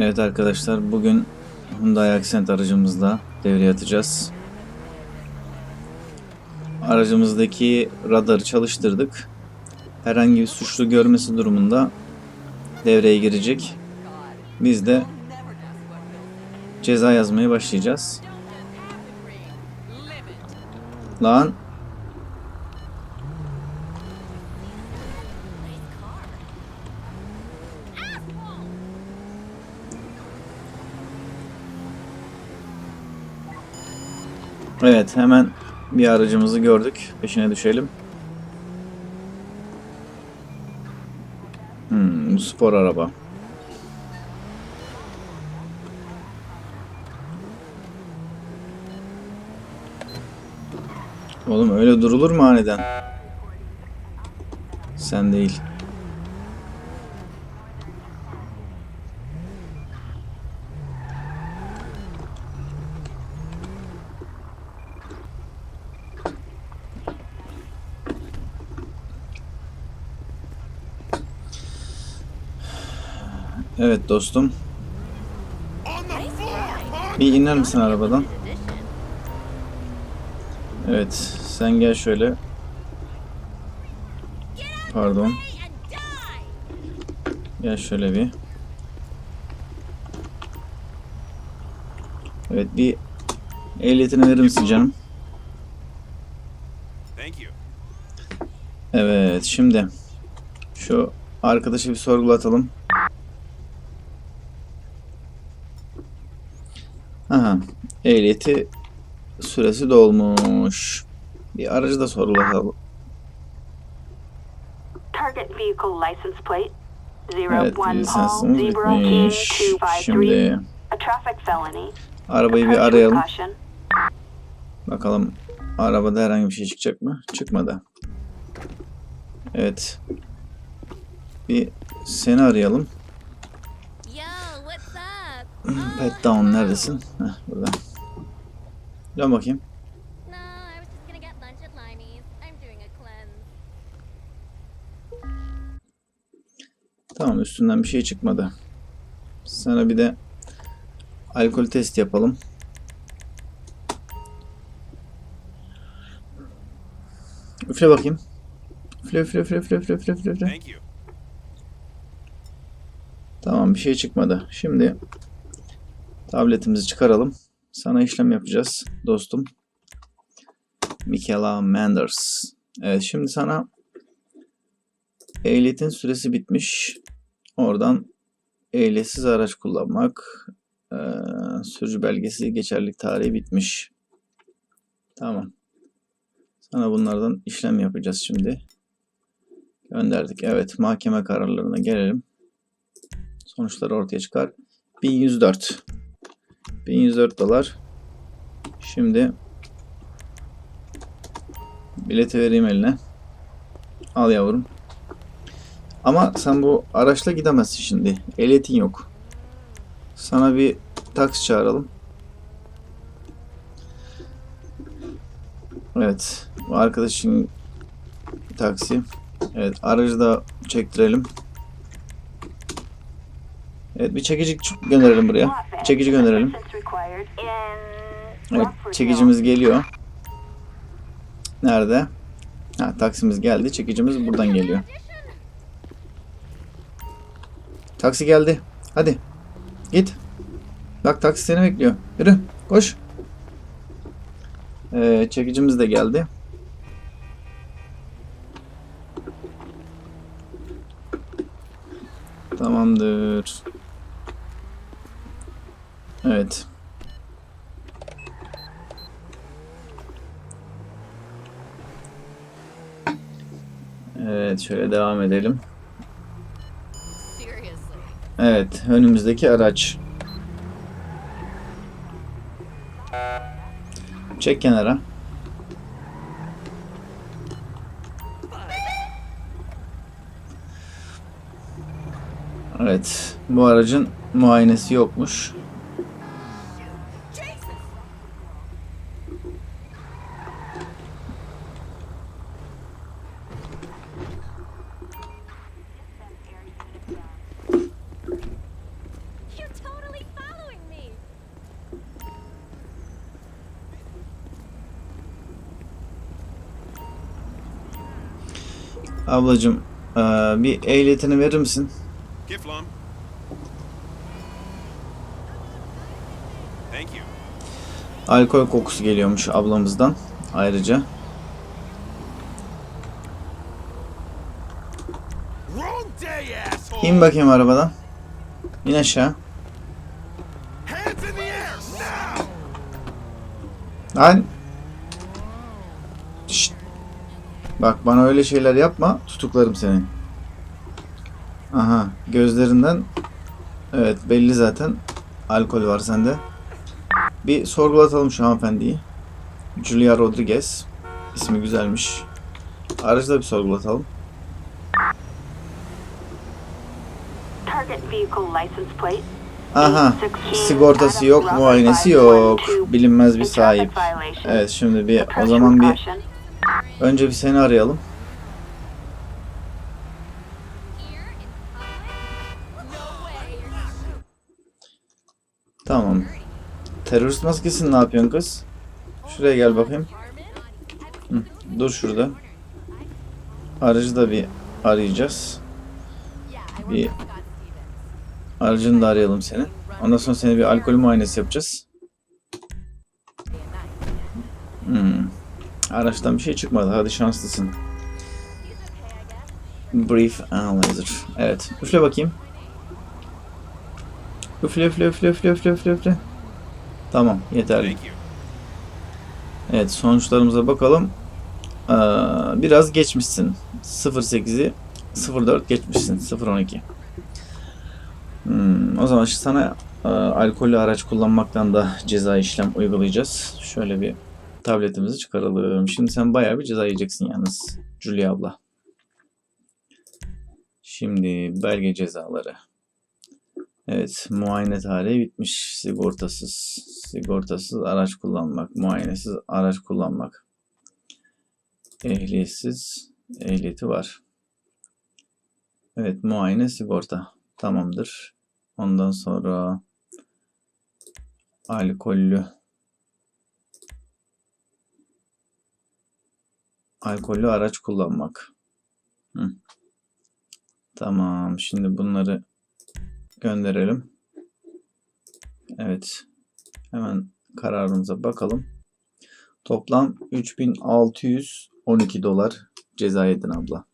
Evet arkadaşlar bugün Hyundai Accent aracımızla devreye atacağız. Aracımızdaki radarı çalıştırdık. Herhangi bir suçlu görmesi durumunda devreye girecek. Biz de ceza yazmaya başlayacağız. Lan Evet hemen bir aracımızı gördük. Peşine düşelim. Hmm, spor araba. Oğlum öyle durulur mu aniden? Sen değil. Evet dostum. Bir iner misin arabadan? Evet, sen gel şöyle. Pardon. Gel şöyle bir. Evet, bir ehliyetini verir misin canım? Evet, şimdi şu arkadaşı bir sorgulatalım. Aha, ehliyeti süresi dolmuş. Bir aracı da sorgulatalım. Target vehicle license plate Evet, 01 Paul lisansımız bitmiş. 253. Şimdi arabayı bir arayalım. Bakalım arabada herhangi bir şey çıkacak mı? Çıkmadı. Evet. Bir seni arayalım. Pet down neredesin? Heh, burada. Dön bakayım. Tamam üstünden bir şey çıkmadı. Sana bir de alkol testi yapalım. Üfle bakayım. Üfle üfle üfle üfle üfle üfle üfle. üfle. Thank you. Tamam bir şey çıkmadı. Şimdi tabletimizi çıkaralım. Sana işlem yapacağız dostum. Michaela Manders. Evet şimdi sana ehliyetin süresi bitmiş. Oradan ehliyetsiz araç kullanmak eee, sürücü belgesi geçerlilik tarihi bitmiş. Tamam. Sana bunlardan işlem yapacağız şimdi. Gönderdik. Evet mahkeme kararlarına gelelim. Sonuçları ortaya çıkar. 1104. 1104 dolar. Şimdi bileti vereyim eline. Al yavrum. Ama sen bu araçla gidemezsin şimdi. Ehliyetin yok. Sana bir taksi çağıralım. Evet. Bu arkadaşın taksi. Evet. Aracı da çektirelim. Evet bir çekici gönderelim buraya. Çekici gönderelim. Evet çekicimiz geliyor. Nerede? Ha taksimiz geldi. Çekicimiz buradan geliyor. Taksi geldi. Hadi. Git. Bak taksi seni bekliyor. Yürü. Koş. Ee, çekicimiz de geldi. Tamamdır. Evet. Evet şöyle devam edelim. Evet önümüzdeki araç. Çek kenara. Evet bu aracın muayenesi yokmuş. Ablacım eee, bir ehliyetini verir misin? Alkol kokusu geliyormuş ablamızdan ayrıca. İn bakayım arabadan. İn aşağı. Lan. Bak bana öyle şeyler yapma. Tutuklarım seni. Aha gözlerinden evet belli zaten alkol var sende. Bir sorgulatalım şu hanımefendiyi. Julia Rodriguez. İsmi güzelmiş. Aracı da bir sorgulatalım. Aha sigortası yok, muayenesi yok. Bilinmez bir sahip. Evet şimdi bir o zaman bir önce bir seni arayalım. Tamam. Terörist maskesini ne yapıyorsun kız? Şuraya gel bakayım. Hı, dur şurada. Aracı da bir arayacağız. Bir aracını da arayalım seni. Ondan sonra seni bir alkol muayenesi yapacağız. Hmm. Araçtan bir şey çıkmadı. Hadi şanslısın. Brief Analyzer. Evet. Üfle bakayım. Üfle üfle üfle üfle üfle üfle üfle. Tamam yeterli. Evet sonuçlarımıza bakalım. Ee, biraz geçmişsin. 08'i 04 geçmişsin. 012. Hmm, o zaman sana e, alkollü araç kullanmaktan da ceza işlem uygulayacağız. Şöyle bir tabletimizi çıkaralım. Şimdi sen bayağı bir ceza yiyeceksin yalnız. Julia abla. Şimdi belge cezaları. Evet, muayene tarihi bitmiş. Sigortasız, sigortasız araç kullanmak, muayenesiz araç kullanmak. Ehliyetsiz, ehliyeti var. Evet, muayene sigorta. Tamamdır. Ondan sonra alkollü alkollü araç kullanmak. Hı. Tamam. Şimdi bunları gönderelim. Evet. Hemen kararımıza bakalım. Toplam 3612 dolar ceza yedin abla.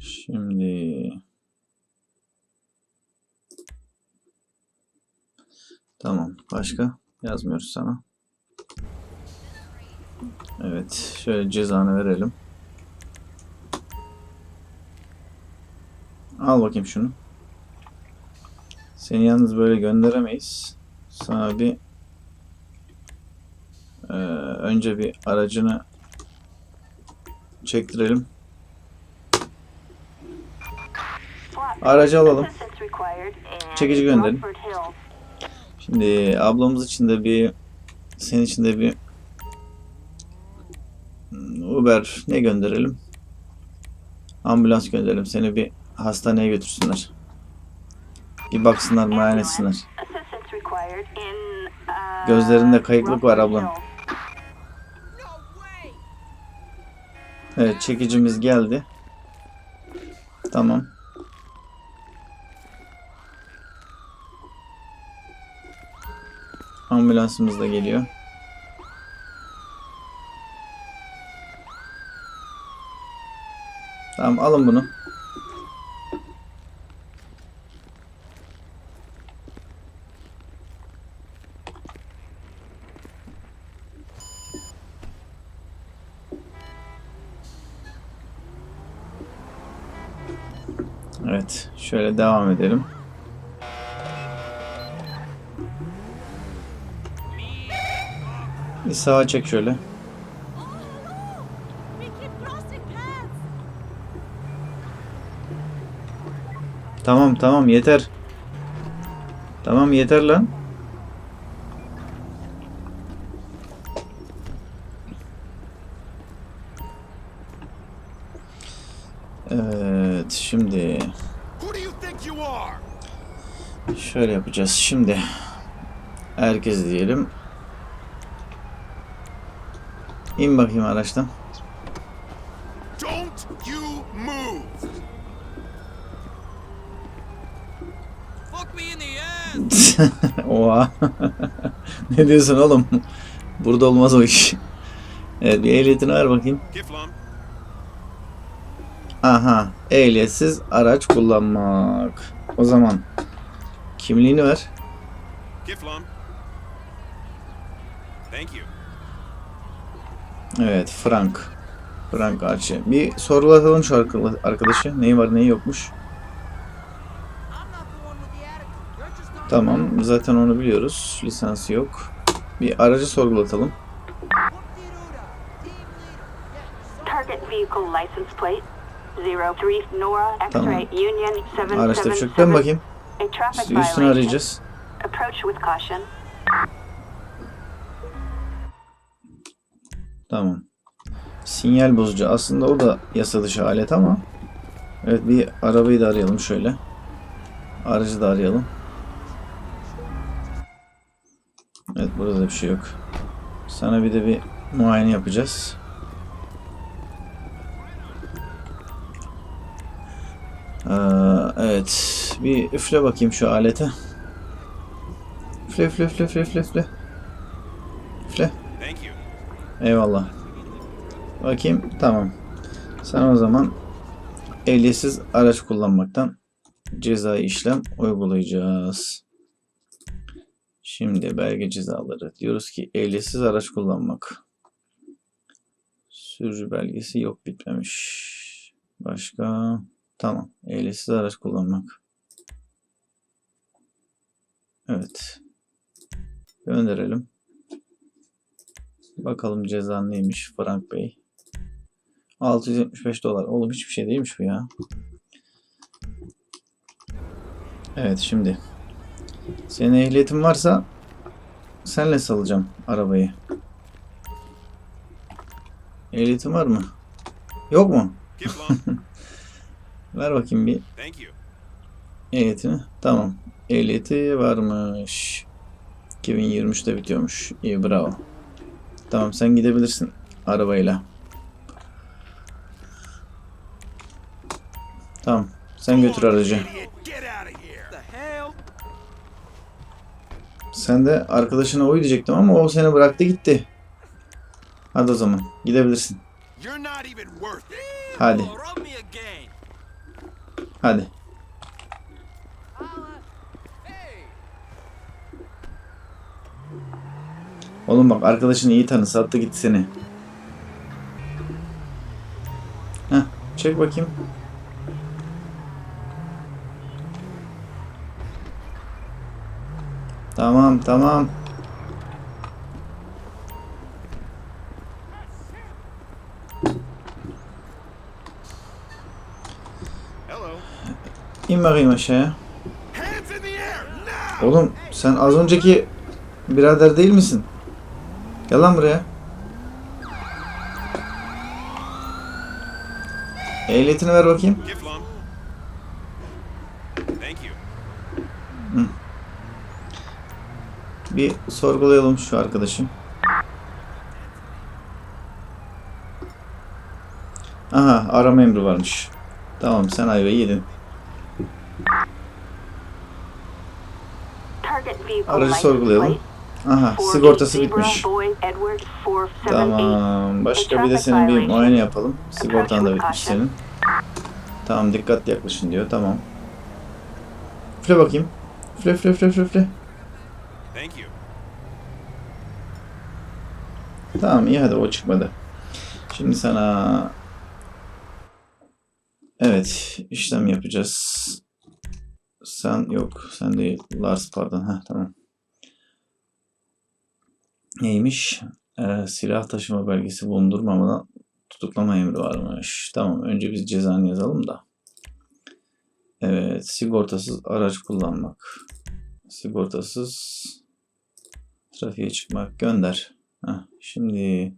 Şimdi Tamam. Başka yazmıyoruz sana. Evet. Şöyle cezanı verelim. Al bakayım şunu. Seni yalnız böyle gönderemeyiz. Sana bir eee, önce bir aracını çektirelim. Aracı alalım. Çekici gönderin. Şimdi ablamız için de bir senin için de bir Uber ne gönderelim? Ambulans gönderelim. Seni bir hastaneye götürsünler. Bir baksınlar, muayene etsinler. Gözlerinde kayıklık var ablam. Evet, çekicimiz geldi. Tamam. Ambulansımız da geliyor. Tamam, alın bunu. Evet, şöyle devam edelim. Sağa çek şöyle. Tamam tamam yeter. Tamam yeter lan. Evet şimdi şöyle yapacağız. Şimdi herkes diyelim. İn bakayım araçtan. Don't you move! Fuck me in the ass! Oha. ne diyorsun oğlum? Burada olmaz o iş. Evet bir ehliyetini ver bakayım. Aha. Ehliyetsiz araç kullanmak. O zaman kimliğini ver. Thank you. Evet Frank. Frank Archie. Bir sorgulatalım şu arka- arkadaşı. Neyi var neyi yokmuş. Tamam zaten onu biliyoruz. Lisansı yok. Bir aracı sorgulatalım. Target vehicle license plate 03 Nora Tamam. Araçta bir 777. bakayım. Üstünü arayacağız. Approach with caution. Sinyal bozucu. Aslında o da yasa dışı alet ama. Evet bir arabayı da arayalım şöyle. Aracı da arayalım. Evet burada da bir şey yok. Sana bir de bir muayene yapacağız. Ee, evet. Bir üfle bakayım şu alete. Üfle üfle üfle üfle üfle üfle. Üfle. Eyvallah. Bakayım. Tamam. Sen o zaman ehliyetsiz araç kullanmaktan cezai işlem uygulayacağız. Şimdi belge cezaları. Diyoruz ki ehliyetsiz araç kullanmak. Sürücü belgesi yok bitmemiş. Başka? Tamam. Ehliyetsiz araç kullanmak. Evet. Gönderelim. Bakalım cezan neymiş Frank Bey. 675 dolar. Oğlum hiçbir şey değilmiş bu ya. Evet şimdi. Senin ehliyetin varsa senle salacağım arabayı. Ehliyetin var mı? Yok mu? Ver bakayım bir ehliyetini. Tamam. Ehliyeti varmış. 2023'te bitiyormuş. İyi bravo. Tamam sen gidebilirsin arabayla. Tamam. Sen götür aracı. Sen de arkadaşına uy diyecektim ama o seni bıraktı gitti. Hadi o zaman. Gidebilirsin. Hadi. Hadi. Oğlum bak arkadaşını iyi tanı. Sattı gitti seni. Heh. Çek bakayım. Tamam tamam. İn bakayım aşağıya. Oğlum sen az önceki birader değil misin? Gel lan buraya. Ehliyetini ver bakayım. Giflom. Thank you. Bir sorgulayalım şu arkadaşı. Aha arama emri varmış. Tamam sen ayvayı yedin. Aracı sorgulayalım. Aha 48 sigortası bitmiş. Boy Edward 478. Tamam. Başka bir de senin bir muayene yapalım. Sigortan da bitmiş senin. Tamam dikkatli yaklaşın diyor. Tamam. Üfle bakayım. Üfle üfle üfle üfle. Thank you. Tamam iyi hadi o çıkmadı. Şimdi sana Evet işlem yapacağız. Sen yok sen değil Lars pardon ha tamam. Neymiş? Ee, silah taşıma belgesi bulundurmamadan tutuklama emri varmış. Tamam önce biz cezanı yazalım da. Evet sigortasız araç kullanmak. Sigortasız trafiğe çıkmak gönder. Heh, şimdi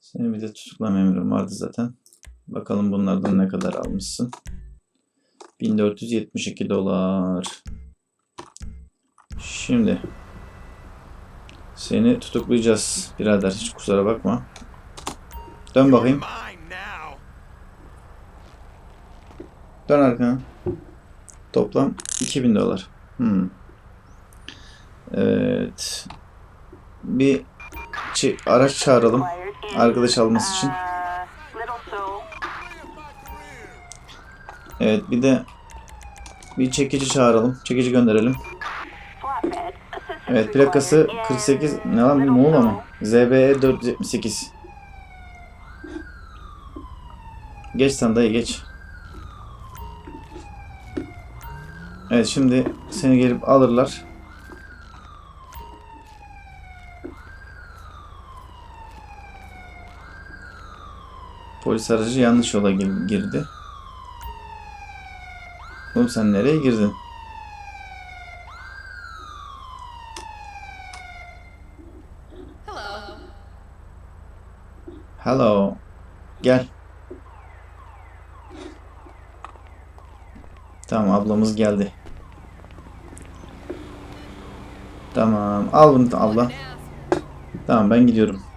senin bir de tutuklama emrin vardı zaten. Bakalım bunlardan ne kadar almışsın. 1472 dolar. Şimdi Seni tutuklayacağız birader. Hiç kusura bakma. Dön bakayım. Dön arkana. Toplam 2000 dolar. Hmm. Evet. Bir araç çağıralım. Arkadaş alması için. Evet bir de bir çekici çağıralım. Çekici gönderelim. Evet plakası required in 48 ne lan Muğla mı? ZBE 478. Geç sen dayı geç. Evet şimdi seni gelip alırlar. Polis aracı yanlış yola gir- girdi. Oğlum sen nereye girdin? Hello. Gel. Tamam ablamız geldi. Tamam. Al bunu abla. Tamam ben gidiyorum.